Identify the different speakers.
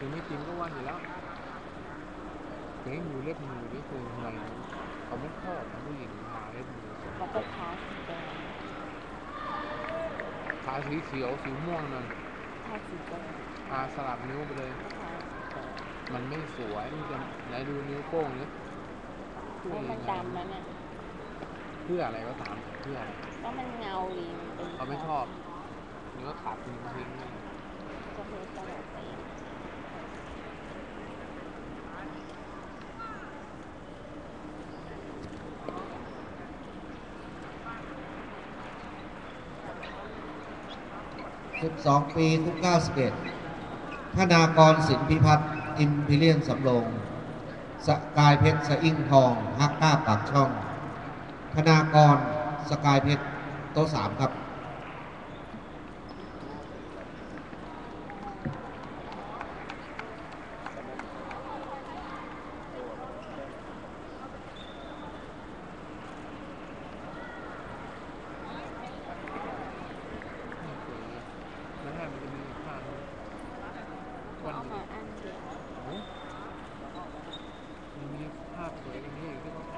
Speaker 1: ถึงไม่กินก็วันอยู่แล้วถึงให้มือเล็บมือนี่คือทำไมเขาไม่ชอบนะผู้หญิงทาเล็บมือ
Speaker 2: แล้วก็ทาสีแดง
Speaker 1: ทาสีเขียวสีม่วงนั่น
Speaker 2: ทาสีแดง
Speaker 1: ทาสลับนิ้วไปเลย
Speaker 2: ก็ทาสีแดง
Speaker 1: มันไม่สวยมันจะไหนดูนิ้วโป้งนี่
Speaker 2: เพราะมันดำแล้วเนี่ย
Speaker 1: เพื่ออะไรก็ตามเพื่ออะไร
Speaker 2: ก็มันเงาดีมันเป็น
Speaker 1: เขาไม่ชอบนี่ก็ตัดทิ้งทิ้ง
Speaker 2: ก็เลยตลอดไป
Speaker 3: 12 ปีคุก91ธนากรสินพิพัฒน์อิมพิเลียนสำโรงสกายเพชรสอิ่งทองฮักก้าปากช่อง ธนากรสกายเพชรโต๊ะสามครับ
Speaker 1: นี่คือแล้วให้มันจะมีภาพวัน
Speaker 2: เอา